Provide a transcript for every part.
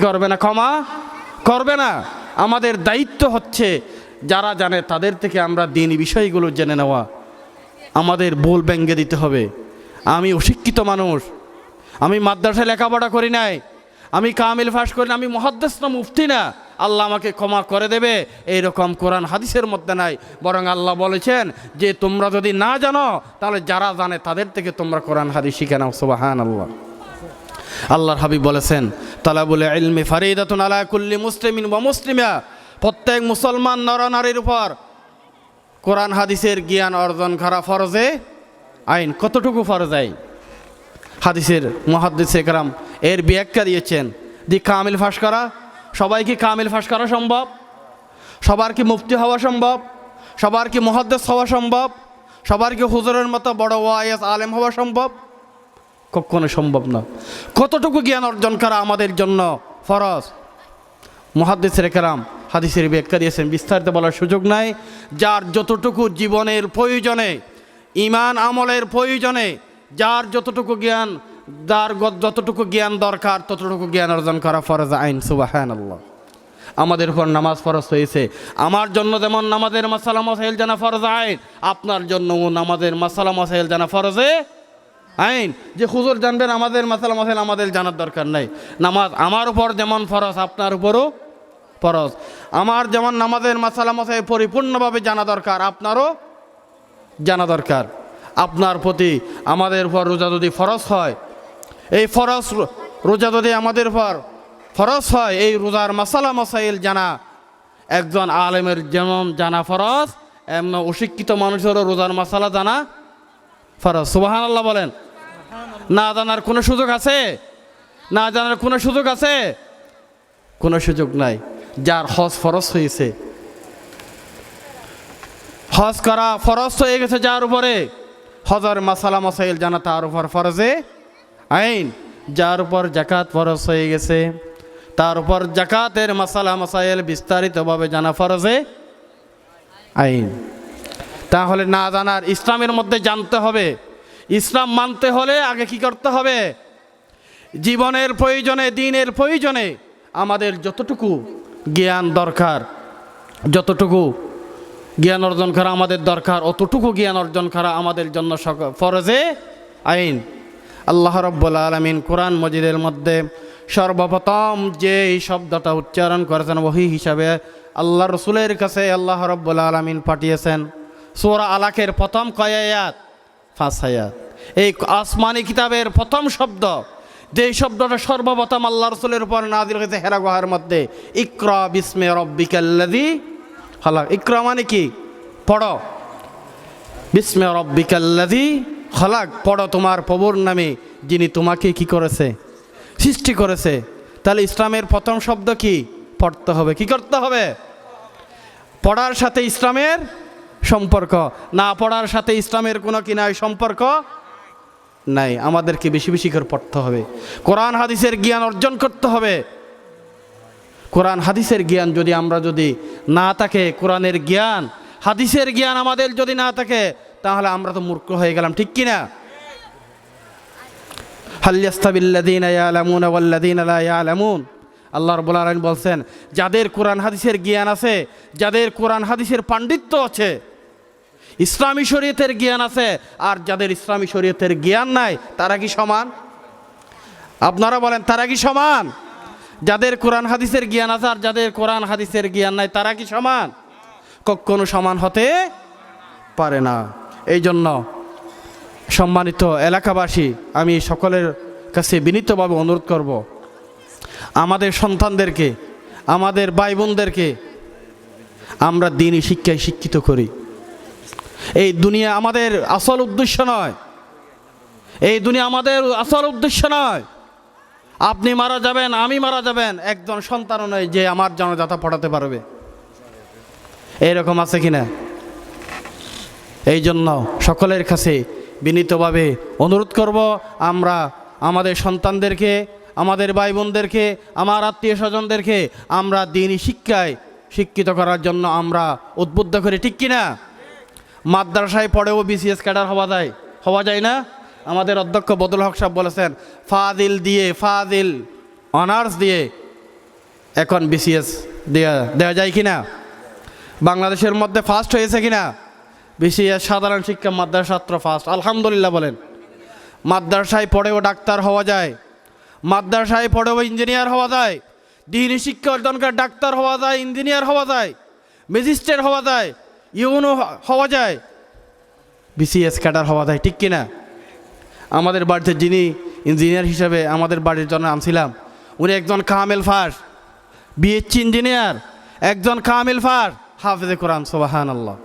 করবে না? ক্ষমা করবে না। আমাদের দায়িত্ব হচ্ছে যারা জানে তাদের থেকে আমরা দিন বিষয়গুলো জেনে নেওয়া। আমাদের ভুল ব্যঙ্গে দিতে হবে। আমি অশিক্ষিত মানুষ। আমি মাদ্রাসায় লেখাপড়া করি নাই। আমি কামিল ফাঁস করি না আমি মহাদ্দেশ মুফতি না। আল্লাহ আমাকে ক্ষমা করে দেবে। এইরকম কোরআন হাদিসের মধ্যে নাই। বরং আল্লাহ বলেছেন যে তোমরা যদি না জানো, তাহলে যারা জানে তাদের থেকে তোমরা কোরআন হাদিস শিখে নাও। সুবাহান আল্লাহ আল্লাহর হাবিব বলেছেন, তালাবুল ইলমি ফারিদাতুন আলা কুল্লি মুসলিমিন বা মুসলিমা প্রত্যেক মুসলমান নরনারীর উপর কোরআন, হাদিসের জ্ঞান অর্জন করা ফরজে আইন। কতটুকু ফরজ আইন? হাদিসের মহাদ্দিস একরাম এর ব্যাখ্যা দিয়েছেন, দি কামিল ফাঁস করা। সবাই কি কামিল ফাঁস করা সম্ভব? সবার কি মুফতি হওয়া সম্ভব? সবার কি মহাদ্দেশ হওয়া সম্ভব? সবার কি হুজুরের মতো বড় ওয়াইএস আলেম হওয়া সম্ভব? কখনো সম্ভব না। কতটুকু জ্ঞান অর্জন করা আমাদের জন্য ফরজ? মহাদ্দেশের কেরাম হাদিসের ব্যাখ্যা দিয়েছেন, বিস্তারিত বলার সুযোগ নাই। যার যতটুকু জীবনের প্রয়োজনে ইমান আমলের প্রয়োজনে, যার যতটুকু জ্ঞান, যার যতটুকু জ্ঞান দরকার, ততটুকু জ্ঞান অর্জন করা ফরজ আইন সুবাহান আল্লাহ আমাদের উপর নামাজ ফরজ হয়েছে। আমার জন্য যেমন নামাজের মাসালা মাসাইল জানা ফরজ আইন, আপনার জন্য নামাজের মাসালা মাসাইল জানা ফরজে। আইন, যে হুজুর জানবেন আমাদের মাসালা মাসাইল আমাদের জানার দরকার নাই। নামাজ আমার উপর যেমন ফরজ, আপনার উপরও ফরজ। আমার যেমন নামাজের মাসালা মাসাইল পরিপূর্ণভাবে জানা দরকার, আপনারও জানা দরকার। আপনার প্রতি আমাদের উপর রোজা যদি ফরজ হয়, এই ফরজ রোজা যদি আমাদের উপর ফরজ হয়, এই রোজার মাসালা মাসাইল জানা একজন আলেমের যেমন জানা ফরজ, এমন অশিক্ষিত মানুষেরও রোজার মাসালা জানা ফরজ। সুবাহান আল্লাহ বলেন না জানার কোনো সুযোগ আছে? না জানার কোনো সুযোগ আছে? কোনো সুযোগ নাই। যার হজ ফরজ হয়েছে। হজ করা ফরজ হয়ে গেছে যার উপরে। হজর মাসালা মাসাইল জানা তার উপর ফরজে আইন। যার উপর জাকাত ফরজ হয়ে গেছে। তার উপর জাকাতের মাসালা মাসাইল বিস্তারিতভাবে জানা ফরজে আইন। তাহলে না জানার ইসলামের মধ্যে জানতে হবে। ইসলাম মানতে হলে আগে কি করতে হবে? জীবনের প্রয়োজনে, দিনের প্রয়োজনে আমাদের যতটুকু জ্ঞান দরকার, যতটুকু জ্ঞান অর্জন করা আমাদের দরকার, অতটুকু জ্ঞান অর্জন করা আমাদের জন্য ফরজে আইন। আল্লাহ রব্বুল আলমিন কোরআন মজিদের মধ্যে সর্বপ্রথম যে এই শব্দটা উচ্চারণ করেছেন ওহি হিসাবে আল্লাহ রসুলের কাছে আল্লাহ রব্বুল আলমিন পাঠিয়েছেন। সোরা আলাকের প্রথম কয়াত ফাঁস হায়াত। এই আসমানি কিতাবের প্রথম শব্দ যে শব্দটা সর্বপ্রথম আল্লাহ রসুলের উপর নাদির হয়েছে হেরা গুহার মধ্যে, ইকরা বিস্মে রব্বিকাল্লাদি হলাক ইকরা মানে কি? পড়ো। বিস্মে রব্বিকাল্লাদি হলাক, পড়ো তোমার প্রভুর নামে, যিনি তোমাকে কি করেছে? সৃষ্টি করেছে। তাহলে ইসলামের প্রথম শব্দ কি? পড়তে হবে। কি করতে হবে? পড়ার সাথে ইসলামের সম্পর্ক। না পড়ার সাথে ইসলামের কোনো কি নাই সম্পর্ক? নাই। আমাদেরকে বেশি বেশি করে পড়তে হবে। কোরআন, হাদিসের জ্ঞান অর্জন করতে হবে। কোরআন, হাদিসের জ্ঞান যদি আমরা যদি না থাকে, কোরআনের জ্ঞান, হাদিসের জ্ঞান আমাদের যদি না থাকে, তাহলে আমরা তো মূর্খ হয়ে গেলাম, ঠিক কি না? হাল্লাস্তাবিল্লাদিন ইয়ালামুন ওয়াল্লাদিন লা ইয়ালামুন। আল্লাহ রব্বুল আলামিন বলছেন, যাদের কোরআন, হাদিসের জ্ঞান আছে, যাদের কোরআন, হাদিসের পাণ্ডিত্য আছে ইসলামী শরীয়তের জ্ঞান আছে, আর যাদের ইসলামী শরীয়তের জ্ঞান নাই, তারা কি সমান? আপনারা বলেন, তারা কি সমান? যাদের কোরআন হাদিসের জ্ঞান আছে আর যাদের কোরআন হাদিসের জ্ঞান নাই, তারা কি সমান? কখনো সমান হতে পারে না। এই জন্য সম্মানিত এলাকাবাসী, আমি সকলের কাছে বিনীতভাবে অনুরোধ করব, আমাদের সন্তানদেরকে, আমাদের ভাই বোনদেরকে আমরা দিনই শিক্ষায় শিক্ষিত করি। এই দুনিয়া আমাদের আসল উদ্দেশ্য নয়। এই দুনিয়া আমাদের আসল উদ্দেশ্য নয়। আপনি মারা যাবেন, আমি মারা যাবেন, একজন সন্তানও নয় যে আমার জনজাতা পড়াতে পারবে। এইরকম আছে কিনা? এই জন্য সকলের কাছে বিনীতভাবে অনুরোধ করব, আমরা আমাদের সন্তানদেরকে, আমাদের ভাই বোনদেরকে আমার আত্মীয় স্বজনদেরকে আমরা দিনই শিক্ষায় শিক্ষিত করার জন্য আমরা উদ্বুদ্ধ করি, ঠিক কিনা? মাদ্রাসায় পড়েও বিসিএস ক্যাডার হওয়া যায় হওয়া যায় না? আমাদের অধ্যক্ষ বদুল হক সাহেব বলেছেন ফাদিল দিয়ে ফাদিল অনার্স দিয়ে এখন বিসিএস দেওয়া দেওয়া যায় কি না বাংলাদেশের মধ্যে ফার্স্ট হয়েছে কি না বিসিএস সাধারণ শিক্ষা মাদ্রাসা ছাত্র ফার্স্ট আলহামদুলিল্লাহ বলেন। মাদ্রাসায় পড়েও ডাক্তার হওয়া যায়, মাদ্রাসায় পড়েও ইঞ্জিনিয়ার হওয়া যায়, দিনী শিক্ষা অর্জনকার ডাক্তার হওয়া যায় ইঞ্জিনিয়ার হওয়া যায় ম্যাজিস্ট্রেট হওয়া যায় ইউনো হওয়া যায়। বিসিএস ক্যাডার হওয়া যায়, ঠিক কিনা? আমাদের বাড়িতে যিনি ইঞ্জিনিয়ার হিসাবে আমাদের বাড়ির জন্য আনছিলাম, উনি একজন কামেল ফার বিএসসি ইঞ্জিনিয়ার, একজন কামেল ফার। হাফেজে কোরআন সোবাহান আল্লাহ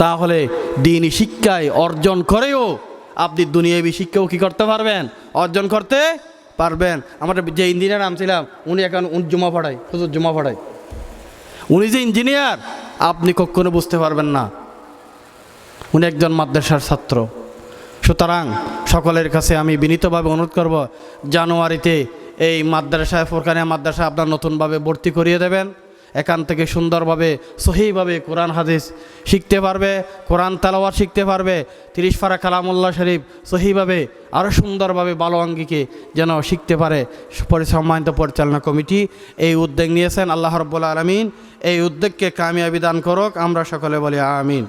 তাহলে দিনই শিক্ষায় অর্জন করেও আপনি দুনিয়াবী শিক্ষাও কী করতে পারবেন? অর্জন করতে পারবেন। আমাদের যে ইঞ্জিনিয়ার আনছিলাম, উনি এখন জমা পড়ায়, হুজুর জমা পড়ায়। উনি যে ইঞ্জিনিয়ার, আপনি কখনো বুঝতে পারবেন না। উনি একজন মাদ্রাসার ছাত্র। সুতরাং সকলের কাছে আমি বিনীতভাবে অনুরোধ করব, জানুয়ারিতে এই মাদ্রাসায়, ফোরকানিয়া মাদ্রাসা আপনার নতুনভাবে ভর্তি করিয়ে দেবেন। এখান থেকে সুন্দরভাবে, সহিভাবে কোরআন হাদিস শিখতে পারবে, কোরআন তালাওয়ার শিখতে পারবে, তিরিশ ফারা কালামুল্লাহ শরীফ সহিভাবে আরও সুন্দরভাবে ভালো আঙ্গিকে যেন শিখতে পারে। সম্মানিত পরিচালনা কমিটি এই উদ্যোগ নিয়েছেন আল্লাহ রব্বুল আলমিন। এই উদ্যোগকে কামিয়াবি দান করুক, আমরা সকলে বলি আমিন।